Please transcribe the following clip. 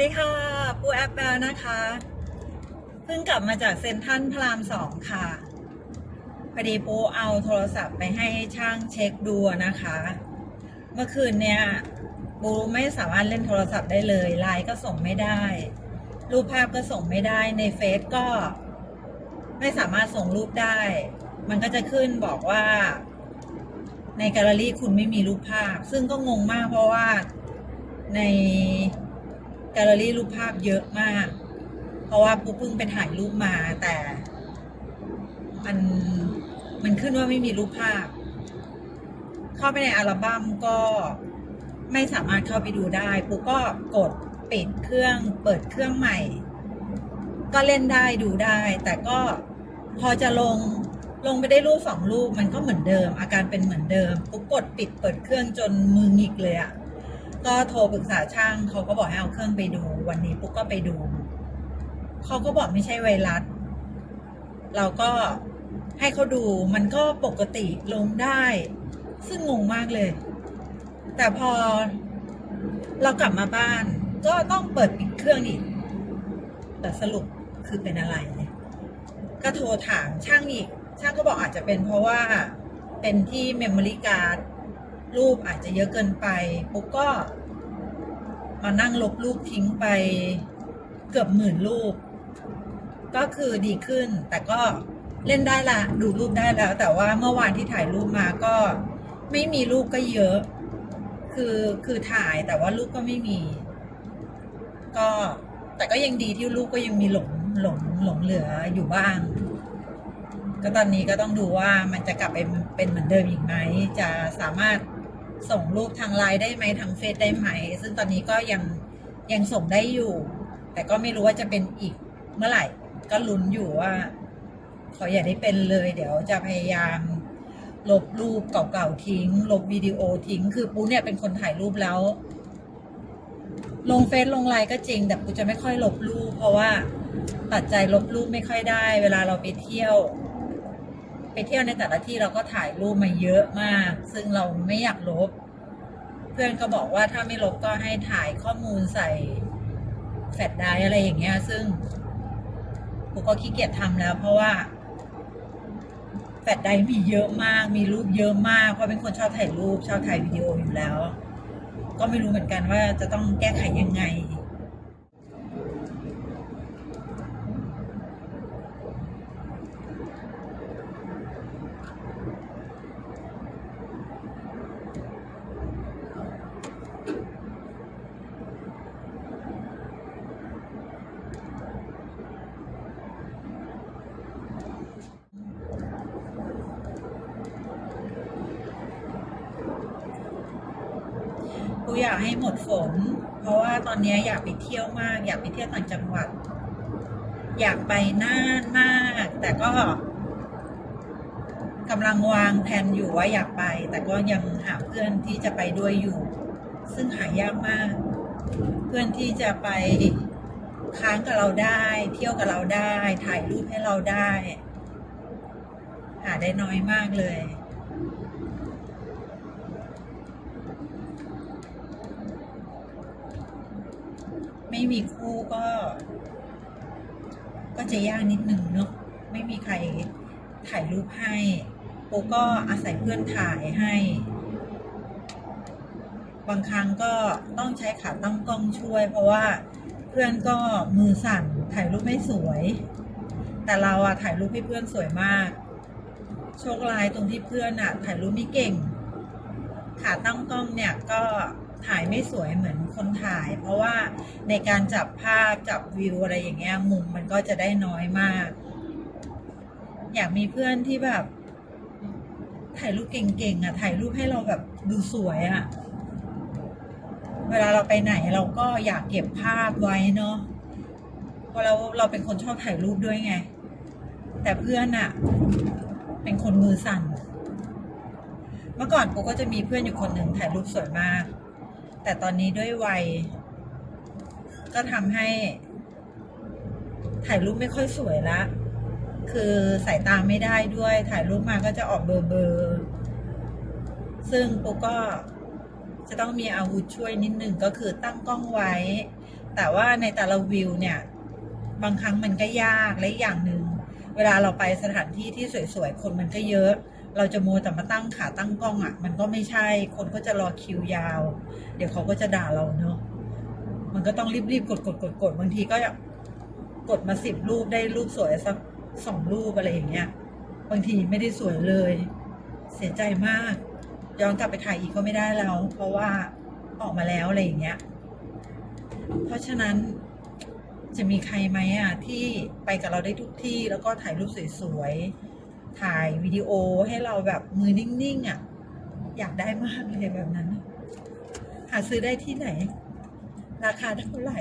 วัสดีค่ะ ปูแอปแปลนะคะ เพิ่งกลับมาจากเซ็นทรัลพระรามสองค่ะ พอดีปูเอาโทรศัพท์ไปให้ช่างเช็คดูนะคะ เมื่อคืนเนี้ยปูไม่สามารถเล่นโทรศัพท์ได้เลย ไลน์ก็ส่งไม่ได้ รูปภาพก็ส่งไม่ได้ ในเฟซก็ ไม่สามารถส่งรูปได้ มันก็จะขึ้นบอกว่า ในแกลเลอรี่คุณไม่มีรูปภาพ ซึ่งก็งงมากเพราะว่าใน แกลเลอรี่รูปภาพเยอะมาก เพราะว่าปูเพิ่งไปถ่ายรูปมาแต่ มันมันขึ้นว่าไม่มีรูปภาพ เข้าไปในอัลบั้มก็ไม่สามารถเข้าไปดูได้ปูก็กดปิดเครื่องเปิดเครื่องใหม่ ก็เล่นได้ดูได้ แต่ก็พอจะลงลงไปได้รูปสองรูปมันก็เหมือนเดิม อาการเป็นเหมือนเดิมปุ๊กดปิดเปิดเครื่องจนมือหงิกเลยอะ ก็โทรปรึกษาช่างเขาก็บอกให้เอาเครื่องไปดู วันนี้ปุ๊กก็ไปดู เขาก็บอกไม่ใช่ไวรัส เราก็ให้เขาดูมันก็ปกติลงได้ ซึ่งงงมากเลย แต่พอเรากลับมาบ้าน ก็ต้องเปิดปิดเครื่องอีก แต่สรุปคือเป็นอะไร ก็โทรถามช่างอีก ช่างก็บอกอาจจะเป็นเพราะว่าเป็นที่เมมโมรี่การ์ด รูปอาจจะเยอะเกินไปปุ๊กก็ มานั่งลบรูปทิ้งไปเกือบหมื่นรูป ก็คือดีขึ้น แต่ก็เล่นได้ละดูรูปได้แล้ว แต่ว่าเมื่อวานที่ถ่ายรูปมาก็ไม่มีรูปก็เยอะ คือคือถ่ายแต่ว่ารูปก็ไม่มี ก็แต่ก็ยังดีที่ลูกก็ยังมีหลงหลงหลงเหลืออยู่บ้าง ก็ตอนนี้ก็ต้องดูว่ามันจะกลับไปเป็นเหมือนเดิมอีกไหม จะสามารถ ส่งรูปทางไลน์ได้ไหมทางเฟซได้ไหม ซึ่งตอนนี้ก็ยังยังส่งได้อยู่ แต่ก็ไม่รู้ว่าจะเป็นอีกเมื่อไหร่ ก็ลุ้นอยู่ว่าขออย่าได้เป็นเลย เดี๋ยวจะพยายามลบรูปเก่าๆทิ้ง ลบวิดีโอทิ้ง คือปูเนี่ยเป็นคนถ่ายรูปแล้ว ลงเฟซลงไลน์ก็จริง แต่ปูจะไม่ค่อยลบรูป เพราะว่าตัดใจลบรูปไม่ค่อยได้ เวลาเราไปเที่ยว ไปเที่ยวในแต่ละที่เราก็ถ่ายรูปมาเยอะมาก ซึ่งเราไม่อยากลบ เพื่อนก็บอกว่าถ้าไม่ลบก็ให้ถ่ายข้อมูลใส่แฟลชไดร์อะไรอย่างเงี้ย ซึ่งปูก็ขี้เกียจทำแล้ว เพราะว่าแฟลชไดร์มีเยอะมาก มีรูปเยอะมาก เพราะเป็นคนชอบถ่ายรูป ชอบถ่ายวิดีโออยู่แล้ว ก็ไม่รู้เหมือนกันว่าจะต้องแก้ไขยังไง กูอยากให้หมดฝน เพราะว่าตอนนี้อยากไปเที่ยวมาก อยากไปเที่ยวต่างจังหวัด อยากไปน่านมาก แต่ก็กำลังวางแผนอยู่ว่าอยากไป แต่ก็ยังหาเพื่อนที่จะไปด้วยอยู่ ซึ่งหายากมาก เพื่อนที่จะไปค้างกับเราได้ เที่ยวกับเราได้ ถ่ายรูปให้เราได้ หาได้น้อยมากเลย ไม่มีคู่ก็ ก็จะยากนิดหนึ่งเนาะไม่มีใครถ่ายรูปให้โปก็อาศัยเพื่อนถ่ายให้ บางครั้งก็ต้องใช้ขาตั้งกล้องช่วย เพราะว่าเพื่อนก็มือสั่นถ่ายรูปไม่สวย แต่เราอะถ่ายรูปให้เพื่อนสวยมาก โชคร้ายตรงที่เพื่อนอะถ่ายรูปไม่เก่ง ขาตั้งกล้องเนี่ยก็ ถ่ายไม่สวยเหมือนคนถ่าย เพราะว่าในการจับภาพจับวิวอะไรอย่างเงี้ยมุมมันก็จะได้น้อยมาก อยากมีเพื่อนที่แบบ ถ่ายรูปเก่งๆอะถ่ายรูปให้เราแบบดูสวยอะเวลาเราไปไหนเราก็อยากเก็บภาพไว้เนาะเพราะเราเราเป็นคนชอบถ่ายรูปด้วยไง แต่เพื่อนอะเป็นคนมือสั่น เมื่อก่อนปูก็จะมีเพื่อนอยู่คนหนึ่งถ่ายรูปสวยมาก แต่ตอนนี้ด้วยวัย ก็ทำให้ ถ่ายรูปไม่ค่อยสวยละ คือสายตาไม่ได้ด้วย ถ่ายรูปมาก็จะออกเบอร์เบอร์ซึ่งปูก็จะต้องมีอาวุธช่วยนิดหนึ่งก็คือตั้งกล้องไว้ แต่ว่าในแต่ละวิวเนี่ย บางครั้งมันก็ยากและอย่างหนึ่งเวลาเราไปสถานที่ที่สวยๆ คนมันก็เยอะ เราจะมัวแต่มาตั้งขาตั้งกล้องอะ่ะ มันก็ไม่ใช่ คนก็จะรอคิวยาว เดี๋ยวเขาก็จะด่าเราเนอะมันก็ต้องรีบๆกดกดกดกดบางทีก็กดมาสิบรูปได้รูปสวยสักสองรูปอะไรอย่างเงี้ย บางทีไม่ได้สวยเลย เสียใจมาก ย้อนกลับไปถ่ายอีกก็ไม่ได้แล้ว เพราะว่าออกมาแล้วอะไรอย่างเงี้ย เพราะฉะนั้นจะมีใครไหมอะที่ไปกับเราได้ทุกที่แล้วก็ถ่ายรูปสวยๆ ถ่ายวิดีโอให้เราแบบมือนิ่งๆอะ อยากได้มากเลยแบบนั้น หาซื้อได้ที่ไหน ราคาเท่าไหร่